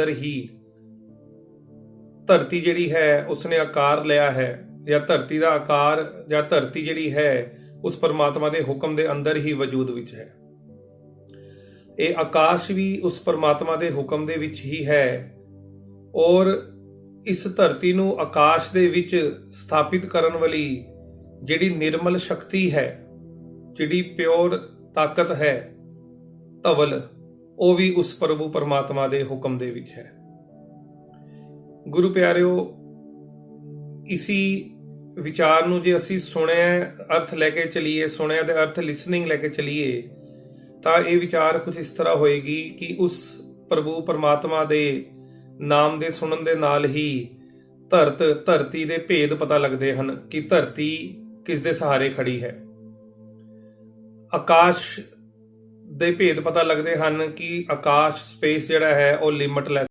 ਅੰਦਰ ਹੀ ਧਰਤੀ ਜਿਹੜੀ ਹੈ, ਉਸਨੇ ਆਕਾਰ ਲਿਆ ਹੈ ਜਾਂ ਧਰਤੀ ਦਾ ਆਕਾਰ ਜਾਂ ਧਰਤੀ ਜਿਹੜੀ ਹੈ, ਉਸ ਪਰਮਾਤਮਾ ਦੇ ਹੁਕਮ ਦੇ ਅੰਦਰ ਹੀ ਵਜੂਦ ਵਿੱਚ ਹੈ। ਇਹ ਆਕਾਸ਼ ਵੀ ਉਸ ਪਰਮਾਤਮਾ ਦੇ ਹੁਕਮ ਦੇ ਵਿੱਚ ਹੀ ਹੈ ਔਰ ਇਸ ਧਰਤੀ ਨੂੰ ਆਕਾਸ਼ ਦੇ ਵਿੱਚ ਸਥਾਪਿਤ ਕਰਨ ਵਾਲੀ ਜਿਹੜੀ ਨਿਰਮਲ ਸ਼ਕਤੀ ਹੈ, ਜਿਹੜੀ ਪਿਓਰ ਤਾਕਤ ਹੈ, ਧਵਲ ਉਹ ਵੀ ਉਸ ਪ੍ਰਭੂ ਪਰਮਾਤਮਾ ਦੇ ਹੁਕਮ ਦੇ ਵਿੱਚ ਹੈ। ਗੁਰੂ ਪਿਆਰਿਓ, ਇਸੀ ਵਿਚਾਰ ਨੂੰ ਜੇ ਅਸੀਂ ਸੁਣਿਆ, ਅਰਥ ਲੈ ਕੇ ਚਲੀਏ, ਸੁਣਿਆ ਦੇ ਅਰਥ ਲਿਸਨਿੰਗ ਲੈ ਕੇ ਚਲੀਏ, ਤਾਂ ਇਹ ਵਿਚਾਰ ਕੁਝ ਇਸ ਤਰ੍ਹਾਂ ਹੋਏਗੀ ਕਿ ਉਸ ਪ੍ਰਭੂ ਪਰਮਾਤਮਾ ਦੇ ਨਾਮ ਦੇ ਸੁਣਨ ਦੇ ਨਾਲ ਹੀ ਧਰਤ, ਧਰਤੀ ਦੇ ਭੇਦ ਪਤਾ ਲੱਗਦੇ ਹਨ ਕਿ ਧਰਤੀ ਕਿਸ ਦੇ ਸਹਾਰੇ ਖੜੀ ਹੈ। ਆਕਾਸ਼ ਦੇ ਭੇਦ ਪਤਾ ਲੱਗਦੇ ਹਨ ਕਿ ਆਕਾਸ਼ ਸਪੇਸ ਜਿਹੜਾ ਹੈ ਉਹ ਲਿਮਟਲੈਸ